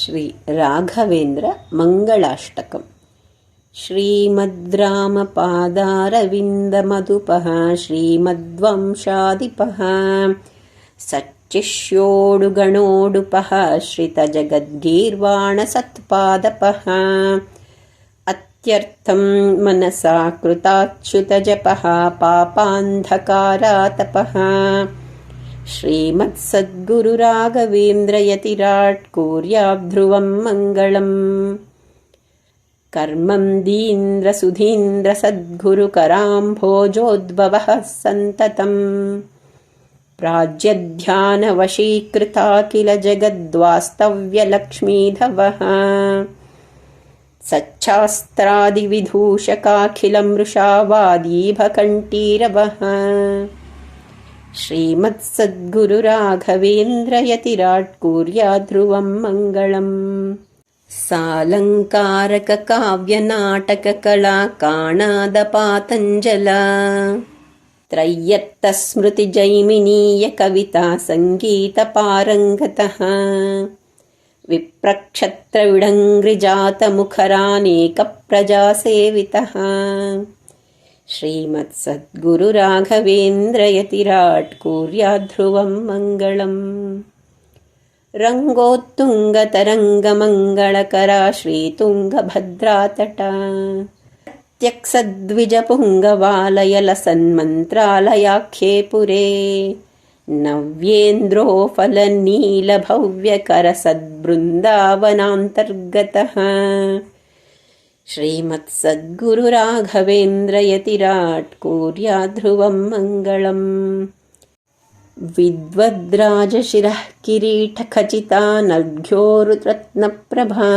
श्रीराघवेन्द्रमङ्गलाष्टकम् श्रीमद्रामपादारविन्दमधुपः श्रीमद्वंशादिपः सच्चिष्योडुगणोडुपः श्रितजगद्गीर्वाणसत्पादपः अत्यर्थं मनसा कृताच्युतजपः पापान्धकारातपः श्रीमत्सद्गुरुराघवेन्द्रयतिराट् कुर्याद्ध्रुवं मङ्गलम् कर्मन्दीन्द्रसुधीन्द्रसद्गुरुकराम्भोजोद्भवः सन्ततम्। प्राज्यध्यानवशीकृता किल जगद्वास्तव्यलक्ष्मीधवः सच्छास्त्रादिविधूषकाखिलमृषावादीभकण्ठीरवः श्रीमत्सद्गुरुराघवेन्द्रयतिराट्कुर्याध्रुवं मङ्गलम्। सालङ्कारककाव्यनाटककलाकाणादपातञ्जला। त्रय्यत्तस्मृतिजैमिनीयकविता सङ्गीतपारङ्गतः विप्रक्षत्रविडङ्घ्रिजातमुखरानेकप्रजासेवितः श्रीमत्सद्गुरुराघवेन्द्रयतिराट् कुर्याध्रुवं मङ्गलम्। रङ्गोत्तुङ्गतरङ्गमङ्गलकरा श्रीतुङ्गभद्रातटा। त्यक्सद्विजपुङ्गवालयलसन्मन्त्रालयाख्ये पुरे नव्येन्द्रोफलनीलभव्यकरसद्बृन्दावनान्तर्गतः श्रीमत्सद्गुरुराघवेन्द्रयतिराट् कुर्याध्रुवं मङ्गलम्। विद्वद्राजशिरः किरीटखचिता नभ्योरुरत्नप्रभा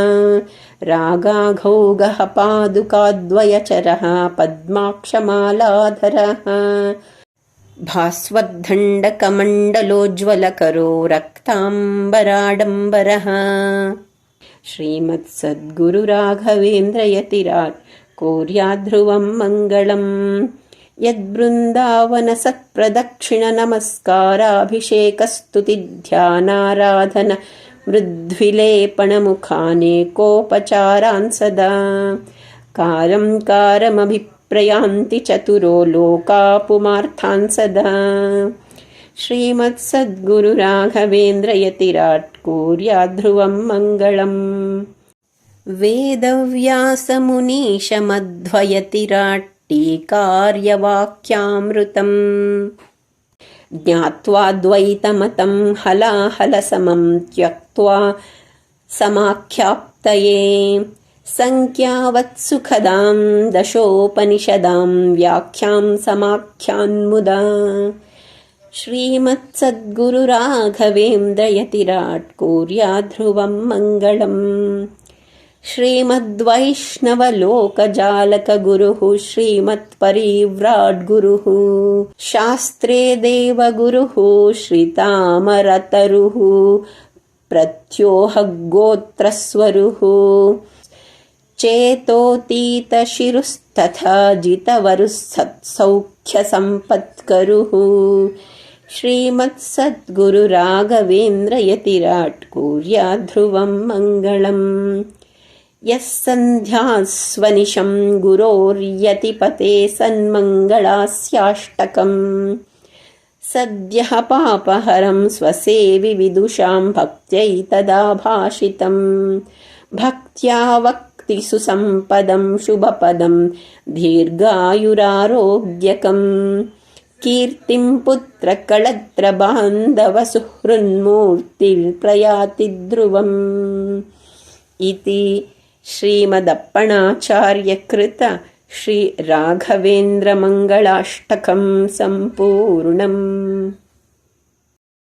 रागाघौगः पादुकाद्वयचरः पद्माक्षमालाधरः। भास्वद्दण्डकमण्डलोज्ज्वलकरो रक्ताम्बराडम्बरः श्रीमत्सद्गुरुराघवेन्द्रयतिराट् कोर्याध्रुवं मङ्गलम्। यद्बृन्दावनसत्प्रदक्षिणनमस्काराभिषेकस्तुतिध्यानाराधन मृद्विलेपणमुखानेकोपचारान् सदा। कारं कारमभिप्रयान्ति चतुरो लोकापुमार्थान् सदा। श्रीमत्सद्गुरुराघवेन्द्रयतिराट् कुर्याध्रुवं मङ्गलम्। वेदव्यासमुनीशमध्वयतिराट् टीकार्यवाक्यामृतम् ज्ञात्वाद्वैतमतं हलाहलसमं त्यक्त्वा समाख्याप्तये। सङ्ख्यावत्सुखदां दशोपनिषदां व्याख्यां समाख्यान्मुदा श्रीमत्सद्गुरुराघवेन्द्रयतिराट् कुर्याध्रुवं मङ्गलम्। श्रीमद्वैष्णवलोकजालकगुरुः श्रीमत्परिव्राड्गुरुः शास्त्रे देवगुरुः श्रितामरतरुः प्रत्योहगोत्रस्वरुः चेतोतीतशिरुस्तथा जितवरुः सत्सौख्यसम्पत्करुः श्रीमत्सद्गुरुराघवेन्द्रयतिराट् कुर्याध्रुवं मङ्गलम् यः सन्ध्यास्वनिशं गुरोर्यतिपते सन्मङ्गलास्याष्टकम् सद्यः पापहरं स्वसेवि विदुषां भक्त्यै भाषितम् भक्त्या वक्तिसुसम्पदं शुभपदं दीर्घायुरारोग्यकम् कीर्तिं पुत्रकळत्रबान्धवसुहृन्मूर्तिप्रयाति ध्रुवम् इति श्रीमदप्पणाचार्यकृत श्रीराघवेन्द्रमङ्गलाष्टकं सम्पूर्णम्